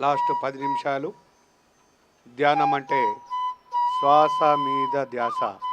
Last పది నిమిషాలు. ధ్యానం అంటే శ్వాస మీద ధ్యాస.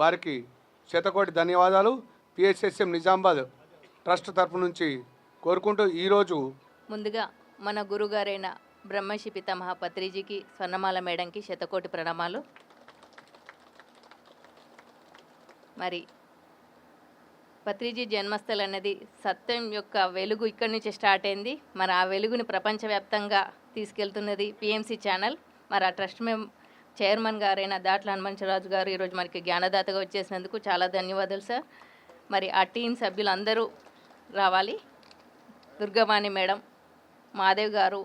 వారికి శతకోటి ధన్యవాదాలు. పిహెచ్ఎస్ఎం నిజామాబాద్ ట్రస్ట్ తరపు నుంచి కోరుకుంటూ ఈరోజు ముందుగా మన గురుగారైన బ్రహ్మశ్రీ పితామహ పత్రిజీకి స్వర్ణమాల మేడంకి శతకోటి ప్రణామాలు. మరి పత్రిజీ జన్మస్థల్ అనేది సత్యం యొక్క వెలుగు ఇక్కడి నుంచి స్టార్ట్ అయింది. మరి ఆ వెలుగుని ప్రపంచవ్యాప్తంగా తీసుకెళ్తున్నది పిఎంసి ఛానల్. మరి ఆ ట్రస్ట్ మేము చైర్మన్ గారైన దాట్ల హనుమంతరాజు గారు ఈరోజు మనకి జ్ఞానదాతగా వచ్చేసినందుకు చాలా ధన్యవాదాలు సార్. మరి ఆ టీం సభ్యులు అందరూ రావాలి. దుర్గవాణి మేడం మాదేవ్ గారు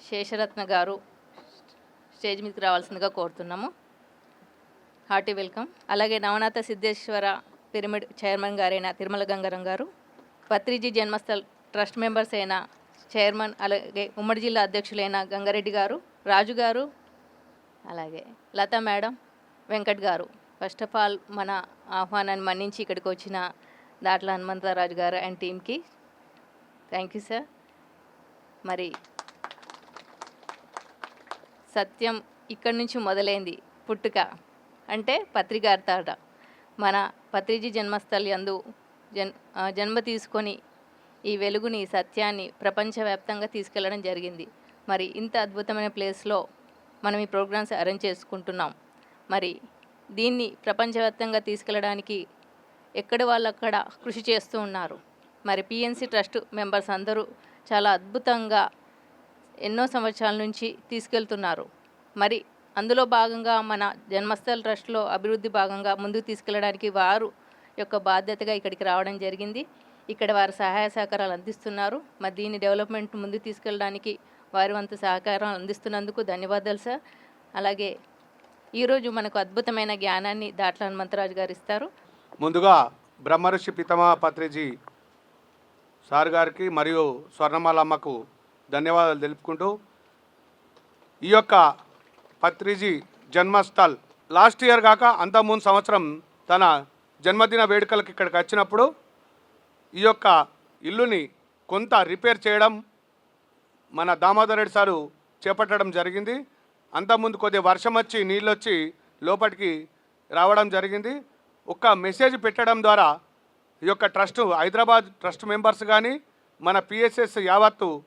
శేషరత్న గారు స్టేజ్ మీదకి రావాల్సిందిగా కోరుతున్నాము. Hearty welcome. అలాగే నవనాథ సిద్ధేశ్వర పిరమిడ్ చైర్మన్ గారైన తిరుమల గంగారం గారు పత్రిజీ జన్మస్థల్ ట్రస్ట్ మెంబర్స్ అయిన చైర్మన్ అలాగే ఉమ్మడి జిల్లా అధ్యక్షులైన గంగారెడ్డి గారు రాజు గారు అలాగే. లతా మేడం వెంకట్ గారు ఫస్ట్ ఆఫ్ ఆల్ మన ఆహ్వానాన్ని మన్నించి ఇక్కడికి వచ్చిన దాట్ల హనుమంతరాజు గారు అండ్ టీంకి థ్యాంక్ యూ సార్. మరి సత్యం ఇక్కడి నుంచి మొదలైంది పుట్టుక అంటే పత్రికార్తాట మన పత్రిజీ జన్మస్థలి అందు జన్ జన్మ తీసుకొని ఈ వెలుగుని సత్యాన్ని ప్రపంచవ్యాప్తంగా తీసుకెళ్ళడం జరిగింది. మరి ఇంత అద్భుతమైన ప్లేస్లో మనం ఈ ప్రోగ్రామ్స్ అరేంజ్ చేసుకుంటున్నాం. మరి దీన్ని ప్రపంచవ్యాప్తంగా తీసుకెళ్ళడానికి ఎక్కడి వాళ్ళు అక్కడ కృషి చేస్తూ ఉన్నారు? మరి పిఎన్సి ట్రస్ట్ మెంబర్స్ అందరూ చాలా అద్భుతంగా ఎన్నో సంవత్సరాల నుంచి తీసుకెళ్తున్నారు. మరి అందులో భాగంగా మన జన్మస్థల ట్రస్ట్లో అభివృద్ధి భాగంగా ముందుకు తీసుకెళ్ళడానికి వారు యొక్క బాధ్యతగా ఇక్కడికి రావడం జరిగింది. ఇక్కడ వారు సహాయ సహకారాలు అందిస్తున్నారు. మరి దీని డెవలప్మెంట్ ముందుకు తీసుకెళ్ళడానికి వారి వంతు సహకారం అందిస్తున్నందుకు ధన్యవాదాలు సార్. అలాగే ఈరోజు మనకు అద్భుతమైన జ్ఞానాన్ని దాట్ల హనుమంతరాజు గారు ఇస్తారు. ముందుగా బ్రహ్మర్షి పితమా పత్రిజీ సార్ గారికి మరియు స్వర్ణమాలమ్మకు ధన్యవాదాలు తెలుపుకుంటూ ఈ యొక్క పత్రిజీ జన్మస్థల్ లాస్ట్ ఇయర్ కాక అంత ముందు సంవత్సరం తన జన్మదిన వేడుకలకు ఇక్కడికి వచ్చినప్పుడు ఈ యొక్క ఇల్లుని కొంత రిపేర్ చేయడం మన దామోదర్ రెడ్డి సారు చేపట్టడం జరిగింది. అంతకుముందు కొద్దిగా వర్షం వచ్చి నీళ్ళు వచ్చి లోపలికి రావడం జరిగింది. ఒక మెసేజ్ పెట్టడం ద్వారా ఈ యొక్క ట్రస్ట్ హైదరాబాద్ ట్రస్ట్ మెంబర్స్ కానీ మన పిఎస్ఎస్ యావత్తు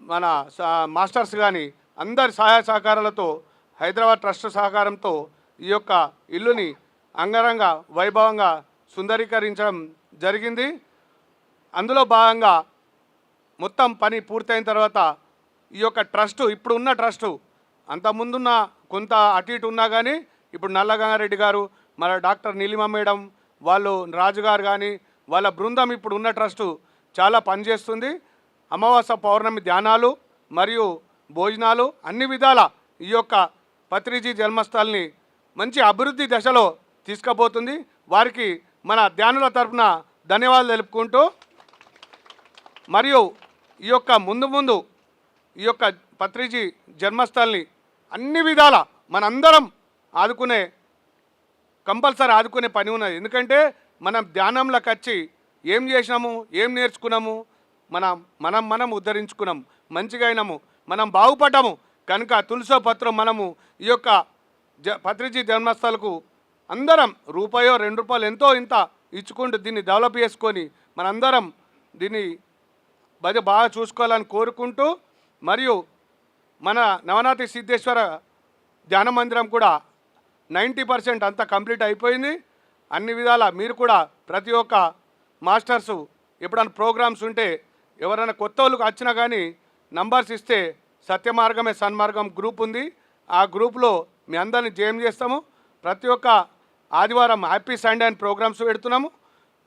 మన స- మాస్టర్స్ కానీ అందరి సహాయ సహకారాలతో హైదరాబాద్ ట్రస్ట్ సహకారంతో ఈ యొక్క ఇల్లుని అంగరంగ వైభవంగా సుందరీకరించడం జరిగింది. అందులో భాగంగా మొత్తం పని పూర్తయిన తర్వాత ఈ యొక్క ట్రస్టు ఇప్పుడు ఉన్న ట్రస్టు అంతకుముందున్న కొంత అటు ఇటు ఉన్నా కానీ ఇప్పుడు నల్లగంగారెడ్డి గారు మన డాక్టర్ నీలిమ మేడం వాళ్ళు రాజుగారు కానీ వాళ్ళ బృందం ఇప్పుడు ఉన్న ట్రస్టు చాలా పనిచేస్తుంది. అమావాస్య పౌర్ణమి ధ్యానాలు మరియు భోజనాలు అన్ని విధాల ఈ యొక్క పత్రిజీ జన్మస్థల్ని మంచి అభివృద్ధి దశలో తీసుకుపోతుంది. వారికి మన ధ్యానుల తరపున ధన్యవాదాలు తెలుపుకుంటూ మరియు ఈ యొక్క ముందు ముందు ఈ యొక్క పత్రిజీ జన్మస్థల్ని అన్ని విధాల మనందరం ఆదుకునే కంపల్సరీ ఆదుకునే పని ఉన్నది. ఎందుకంటే మనం ధ్యానంలోకి వచ్చి ఏం చేసినాము ఏం నేర్చుకున్నాము మనం మనం మనం ఉద్ధరించుకున్నాం మంచిగా అయినాము మనం బాగుపడ్డాము కనుక తులసో పత్రం మనము ఈ యొక్క జ పత్రిజీ జన్మస్థలకు అందరం రూపాయో రెండు రూపాయలు ఎంతో ఇంత ఇచ్చుకుంటూ దీన్ని డెవలప్ చేసుకొని మనందరం దీన్ని బది బాగా చూసుకోవాలని కోరుకుంటూ మరియు మన నవనాథి సిద్ధేశ్వర ధ్యాన మందిరం కూడా నైంటీ పర్సెంట్ అంతా కంప్లీట్ అయిపోయింది. అన్ని విధాల మీరు కూడా ప్రతి ఒక్క మాస్టర్సు ఎప్పుడైనా ప్రోగ్రామ్స్ ఉంటే ఎవరైనా కొత్త వాళ్ళకి వచ్చినా కానీ నంబర్స్ ఇస్తే సత్యమార్గమే సన్మార్గం గ్రూప్ ఉంది. ఆ గ్రూప్లో మీ అందరిని జైన్ చేస్తాము. ప్రతి ఒక్క ఆదివారం హ్యాపీ సండే అని ప్రోగ్రామ్స్ పెడుతున్నాము.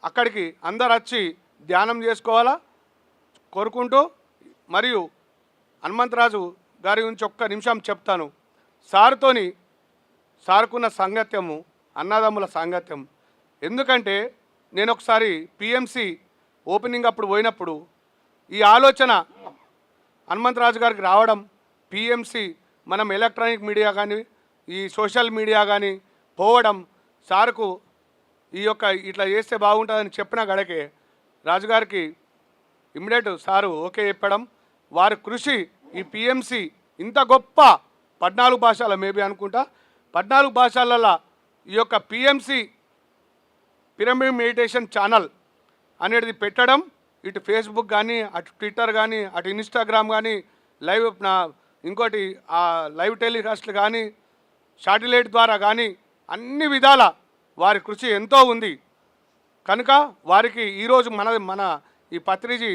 అక్కడికి అందరు వచ్చి ధ్యానం చేసుకోవాలా? కోరుకుంటూ మరియు హనుమంతరాజు గారి గురించి ఒక్క నిమిషం చెప్తాను. సార్తోని సార్కున్న సాంగత్యము అన్నదమ్ముల సాంగత్యం. ఎందుకంటే నేను ఒకసారి పిఎంసి ఓపెనింగ్ అప్పుడు పోయినప్పుడు ఈ ఆలోచన హనుమంతరాజు గారికి రావడం పిఎంసి మనం ఎలక్ట్రానిక్ మీడియా కానీ ఈ సోషల్ మీడియా కానీ పోవడం సార్కు ఈ యొక్క ఇట్లా చేస్తే బాగుంటుందని చెప్పిన గడకే రాజుగారికి ఇమ్మీడియట్ సారు ఓకే చెప్పడం. వారి కృషి ఈ పిఎంసి ఇంత గొప్ప పద్నాలుగు భాషల మేబీ అనుకుంటా. పద్నాలుగు భాషలలో ఈ యొక్క పిఎంసి పిరమిడ్ మెడిటేషన్ ఛానల్ అనేది పెట్టడం. ఇటు ఫేస్బుక్ కానీ అటు ట్విట్టర్ కానీ అటు ఇన్స్టాగ్రామ్ కానీ లైవ్ నా ఇంకోటి ఆ లైవ్ టెలికాస్ట్లు కానీ శాటిలైట్ ద్వారా కానీ అన్ని విధాల వారి కృషి ఎంతో ఉంది. కనుక వారికి ఈరోజు మన మన ఈ పత్రిజీ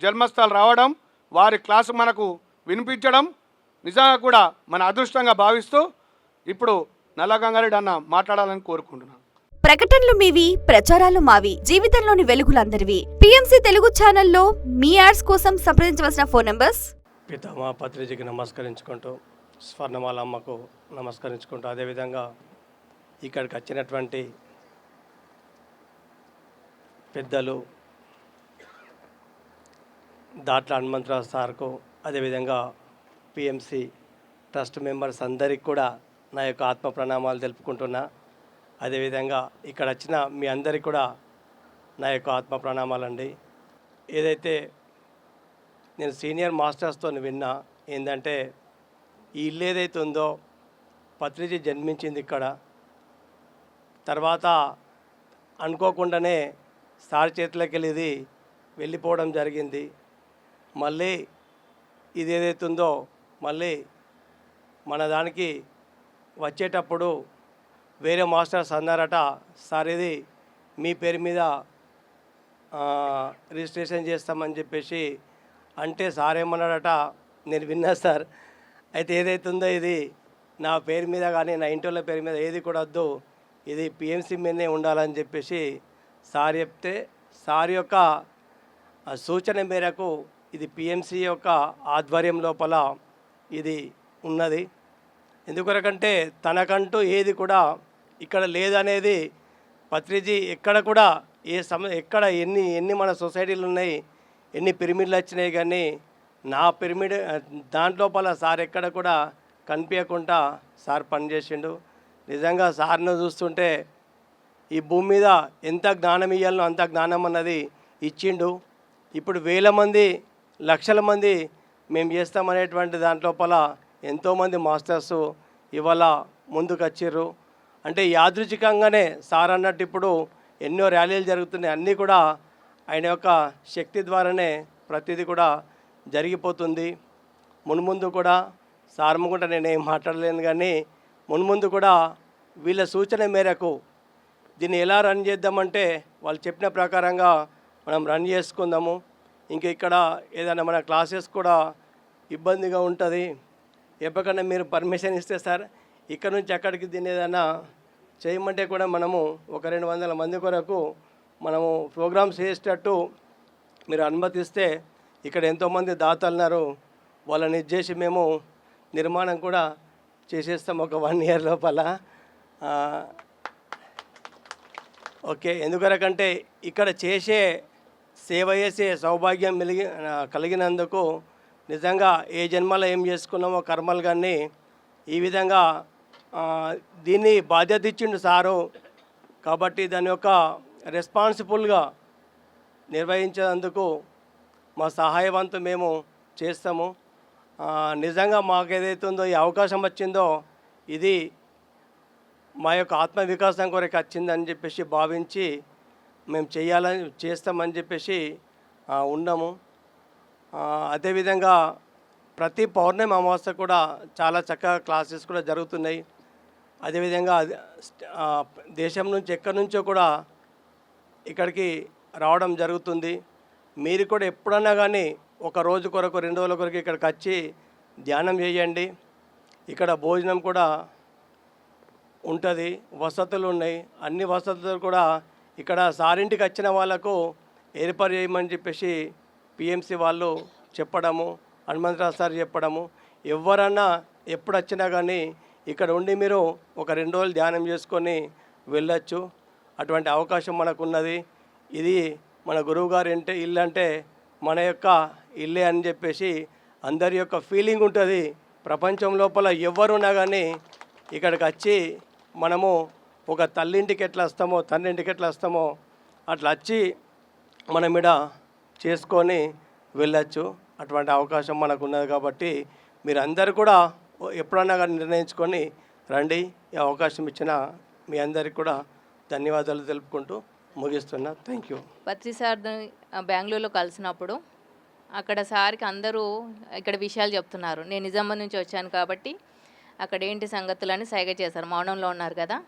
జన్మస్థలు రావడం వారి క్లాసు మనకు వినిపించడం నిజంగా కూడా మన అదృష్టంగా భావిస్తూ ఇప్పుడు నల్లగంగారెడ్డి అన్న మాట్లాడాలని కోరుకుంటున్నాను. ప్రకటనలు మీవి ప్రచారాలు మావి జీవితంలోని వెలుగులందరివి. పిఎంసి తెలుగు ఛానల్లో మీ యాడ్స్ కోసం సంప్రదించవలసిన ఫోన్ నంబర్స్? పితామా పత్రిజీకి నమస్కరించుకుంటూ స్వర్ణమాల అమ్మకు నమస్కరించుకుంటూ అదేవిధంగా ఇక్కడికి వచ్చినటువంటి పెద్దలు దాట్ల హనుమంతరావు సార్కు అదేవిధంగా పిఎంసి ట్రస్ట్ మెంబర్స్ అందరికి కూడా నా యొక్క ఆత్మ ప్రణామాలు తెలుపుకుంటున్నా. అదేవిధంగా ఇక్కడ వచ్చిన మీ అందరికి కూడా నా యొక్క ఆత్మ ప్రణామాలండి. ఏదైతే నేను సీనియర్ మాస్టర్స్తో విన్నా ఏంటంటే ఈ ఇల్లు ఏదైతే ఉందో పత్రిజీ జన్మించింది ఇక్కడ. తర్వాత అనుకోకుండానే సార్ చేతిలోకి వెళ్ళి వెళ్ళిపోవడం జరిగింది. మళ్ళీ ఇది ఏదైతే ఉందో మళ్ళీ మన దానికి వచ్చేటప్పుడు వేరే మాస్టర్స్ అన్నారట సార్ ఇది మీ పేరు మీద రిజిస్ట్రేషన్ చేస్తామని చెప్పేసి అంటే సార్ ఏమన్నాడట నేను విన్నా సార్ అయితే ఏదైతే ఉందో ఇది నా పేరు మీద కానీ నా ఇంటి పేరు మీద ఏది కూడా వద్దు ఇది పిఎంసి మీదనే ఉండాలని చెప్పేసి సార్ చెప్తే సార్ యొక్క సూచన మేరకు ఇది పిఎంసి యొక్క ఆధ్వర్యం లోపల ఇది ఉన్నది. ఎందుకొరకంటే తనకంటూ ఏది కూడా ఇక్కడ లేదనేది పత్రిజీ ఎక్కడ కూడా ఏ సమ ఎక్కడ ఎన్ని ఎన్ని మన సొసైటీలు ఉన్నాయి ఎన్ని పిరమిడ్లు వచ్చినాయి కానీ నా పిరమిడ్ దాంట్లోపల సార్ ఎక్కడ కూడా కనిపించకుండా సార్ పనిచేసిండు. నిజంగా సార్ను చూస్తుంటే ఈ భూమి మీద ఎంత జ్ఞానం ఇవ్వాలనో అంత జ్ఞానం అన్నది ఇచ్చిండు. ఇప్పుడు వేల మంది లక్షల మంది మేము చేస్తామనేటువంటి దాంట్లోపల ఎంతోమంది మాస్టర్స్ ఇవాళ ముందుకు వచ్చిర్రు అంటే యాదృచ్ఛికంగానే సార్ అన్నట్టు ఇప్పుడు ఎన్నో ర్యాలీలు జరుగుతున్నాయి. అన్నీ కూడా ఆయన యొక్క శక్తి ద్వారానే ప్రతిదీ కూడా జరిగిపోతుంది. మున్ముందు కూడా సార్ ముంగుంట నేను ఏం మాట్లాడలేను కానీ మున్ముందు కూడా వీళ్ళ సూచన మేరకు దీన్ని ఎలా రన్ చేద్దామంటే వాళ్ళు చెప్పిన ప్రకారంగా మనం రన్ చేసుకుందాము. ఇంక ఇక్కడ ఏదైనా మన క్లాసెస్ కూడా ఇబ్బందిగా ఉంటుంది. ఎప్పకన్నా మీరు పర్మిషన్ ఇస్తే సార్ ఇక్కడ నుంచి అక్కడికి దీన్ని ఏదైనా చేయమంటే కూడా మనము ఒక రెండు వందల మంది కొరకు మనము ప్రోగ్రామ్స్ చేసేటట్టు మీరు అనుమతిస్తే ఇక్కడ ఎంతోమంది దాతలు ఉన్నారు వాళ్ళని ఇచ్చేసి మేము నిర్మాణం కూడా చేసేస్తాం ఒక వన్ ఇయర్ లోపల. ఓకే ఎందుకనకంటే ఇక్కడ చేసే సేవ చేసే సౌభాగ్యం మెలిగి కలిగినందుకు నిజంగా ఏ జన్మలో ఏం చేసుకున్నామో కర్మలు కానీ ఈ విధంగా దీన్ని బాధ్యత ఇచ్చిండు సారు. కాబట్టి దాని యొక్క రెస్పాన్సిబుల్గా నిర్వహించేందుకు మా సహాయవంతు మేము చేస్తాము. నిజంగా మాకు ఏదైతే ఉందో ఈ అవకాశం వచ్చిందో ఇది మా యొక్క ఆత్మ వికాసం కొరకు వచ్చిందని చెప్పేసి భావించి మేము చేయాలని చేస్తామని చెప్పేసి ఉన్నాము. అదేవిధంగా ప్రతి పౌర్ణమి అమావాస్య కూడా చాలా చక్కగా క్లాసెస్ కూడా జరుగుతున్నాయి. అదేవిధంగా దేశం నుంచి ఎక్కడి నుంచో కూడా ఇక్కడికి రావడం జరుగుతుంది. మీరు కూడా ఎప్పుడన్నా కానీ ఒక రోజు కొరకు రెండు రోజుల కొరకు ఇక్కడికి వచ్చి ధ్యానం చేయండి. ఇక్కడ భోజనం కూడా ఉంటుంది వసతులు ఉన్నాయి. అన్ని వసతులు కూడా ఇక్కడ సారింటికి వచ్చిన వాళ్ళకు ఏర్పాటు చేయమని చెప్పేసి పిఎంసి వాళ్ళు చెప్పడము హనుమంతరావు సార్ చెప్పడము. ఎవరన్నా ఎప్పుడు వచ్చినా కానీ ఇక్కడ ఉండి మీరు ఒక రెండు రోజులు ధ్యానం చేసుకొని వెళ్ళొచ్చు. అటువంటి అవకాశం మనకు ఉన్నది ఇది మన గురువుగారు అంటే ఇల్లు అంటే మన యొక్క ఇల్లే అని చెప్పేసి అందరి యొక్క ఫీలింగ్ ఉంటుంది. ప్రపంచం లోపల ఎవరున్నా కానీ ఇక్కడికి వచ్చి మనము ఒక తల్లింటికి ఎట్లా వస్తామో తండ్రింటికి ఎట్లా వస్తామో అట్లా వచ్చి మనం ఇడ చేసుకొని వెళ్ళచ్చు. అటువంటి అవకాశం మనకు ఉన్నది కాబట్టి మీరందరూ కూడా ఎప్పుడన్నా కానీ నిర్ణయించుకొని రండి. ఈ అవకాశం ఇచ్చిన మీ అందరికి కూడా ధన్యవాదాలు తెలుపుకుంటూ ముగిస్తున్నా. థ్యాంక్ యూ పత్రి సార్ బెంగళూరులో కలిసినప్పుడు అక్కడ సార్కి అందరూ ఇక్కడ విషయాలు చెప్తున్నారు. నేను నిజామాబాద్ నుంచి వచ్చాను కాబట్టి అక్కడ ఏంటి సంగతులని సైగ చేశారు. మౌనంలో ఉన్నారు కదా.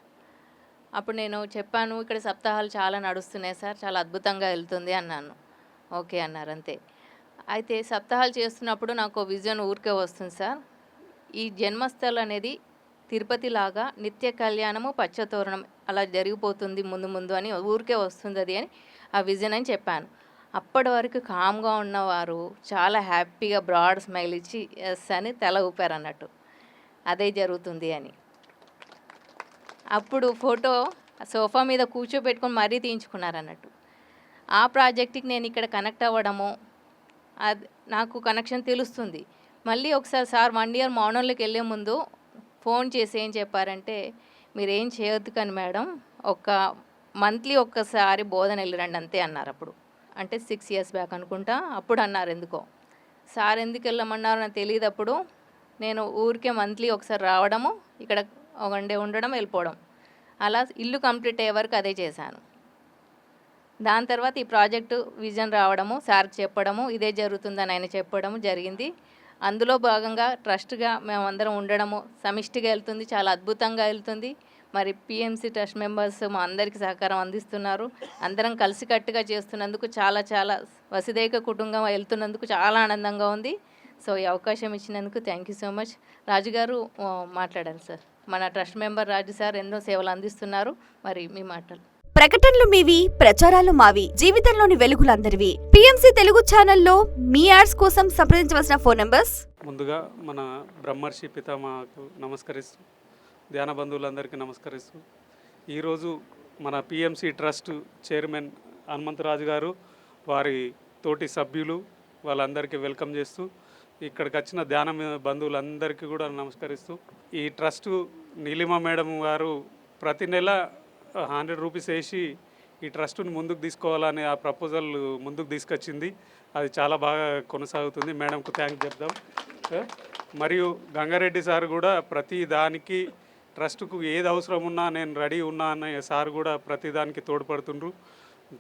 అప్పుడు నేను చెప్పాను ఇక్కడ సప్తాహాలు చాలా నడుస్తున్నాయి సార్ చాలా అద్భుతంగా వెళ్తుంది అన్నాను. ఓకే అన్నారు అంతే. అయితే సప్తాహాలు చేస్తున్నప్పుడు నాకు విజన్ ఊరికే వస్తుంది సార్. ఈ జన్మస్థల్ అనేది తిరుపతిలాగా నిత్య కళ్యాణము పచ్చతోరణం అలా జరిగిపోతుంది ముందు ముందు అని ఊరికే వస్తుంది అది అని ఆ విజన్ అని చెప్పాను. అప్పటి వరకు కామ్గా ఉన్నవారు చాలా హ్యాపీగా బ్రాడ్ స్మైల్ ఇచ్చి ఎస్ అని తల ఊపారు అన్నట్టు. అదే జరుగుతుంది అని. అప్పుడు ఫోటో సోఫా మీద కూర్చోబెట్టుకొని మరీ తీయించుకున్నారు అన్నట్టు ఆ ప్రాజెక్ట్కి నేను ఇక్కడ కనెక్ట్ అవ్వడము అది నాకు కనెక్షన్ తెలుస్తుంది. మళ్ళీ ఒకసారి సార్ వన్ ఇయర్ మౌనంలోకి వెళ్ళే ముందు ఫోన్ చేసి ఏం చెప్పారంటే మీరు ఏం చేయొద్దు కానీ మేడం ఒక మంత్లీ ఒక్కసారి బోధన వెళ్ళిరండి అంతే అన్నారు అప్పుడు. అంటే సిక్స్ ఇయర్స్ బ్యాక్ అనుకుంటా అప్పుడు అన్నారు ఎందుకో. సార్ ఎందుకు వెళ్ళమన్నారో నాకు తెలియదు అప్పుడు. నేను ఊరికే మంత్లీ ఒకసారి రావడము ఇక్కడ వన్ డే ఉండడం వెళ్ళిపోవడం. అలా ఇల్లు కంప్లీట్ అయ్యే వరకు అదే చేశాను. దాని తర్వాత ఈ ప్రాజెక్టు విజన్ రావడము సార్ చెప్పడము ఇదే జరుగుతుందని ఆయన చెప్పడము జరిగింది. అందులో భాగంగా ట్రస్ట్గా మేమందరం ఉండడము సమిష్టిగా వెళ్తుంది చాలా అద్భుతంగా వెళ్తుంది. మరి పిఎంసి ట్రస్ట్ మెంబర్స్ మా అందరికీ సహకారం అందిస్తున్నారు. అందరం కలిసికట్టుగా చేస్తున్నందుకు చాలా చాలా వసుదైక కుటుంబం వెళ్తున్నందుకు చాలా ఆనందంగా ఉంది. సో ఈ అవకాశం ఇచ్చినందుకు థ్యాంక్ యూ సో మచ్. రాజుగారు మాట్లాడాలి సార్. మన ట్రస్ట్ మెంబర్ రాజు సార్ ఎన్నో సేవలు అందిస్తున్నారు. మరి మీ మాటలు. ప్రకటనలు మీవి ప్రచారాలు మావి జీవితంలోని వెలుగులందరివి. పిఎంసి తెలుగు ఛానల్లో మీ యాడ్స్ కోసం సంప్రదించవలసిన ఫోన్ నంబర్స్? ముందుగా మన బ్రహ్మర్షి పితామహకు నమస్కరిస్తూ ధ్యాన బంధువులందరికీ నమస్కరిస్తూ ఈరోజు మన పిఎంసి ట్రస్ట్ చైర్మన్ హనుమంతరాజు గారు వారి తోటి సభ్యులు వాళ్ళందరికీ వెల్కమ్ చేస్తూ ఇక్కడికి వచ్చిన ధ్యాన బంధువులందరికీ కూడా నమస్కరిస్తూ ఈ ట్రస్ట్ నీలిమ మేడం గారు ప్రతి నెల హండ్రెడ్ రూపీస్ వేసి ఈ ట్రస్ట్ని ముందుకు తీసుకోవాలనే ఆ ప్రపోజల్ ముందుకు తీసుకొచ్చింది. అది చాలా బాగా కొనసాగుతుంది. మేడంకు థ్యాంక్ చెప్దాం. మరియు గంగారెడ్డి సార్ కూడా ప్రతి దానికి ట్రస్ట్కు ఏది అవసరం ఉన్నా నేను రెడీ ఉన్నా అనే సార్ కూడా ప్రతి దానికి తోడ్పడుతుండ్రు.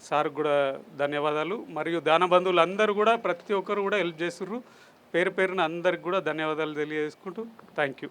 సార్ కూడా ధన్యవాదాలు. మరియు దాన బంధువులు అందరూ కూడా ప్రతి ఒక్కరు కూడా హెల్ప్ చేస్తుర్రు పేరు పేరున అందరికి కూడా ధన్యవాదాలు తెలియజేసుకుంటూ థ్యాంక్ యూ.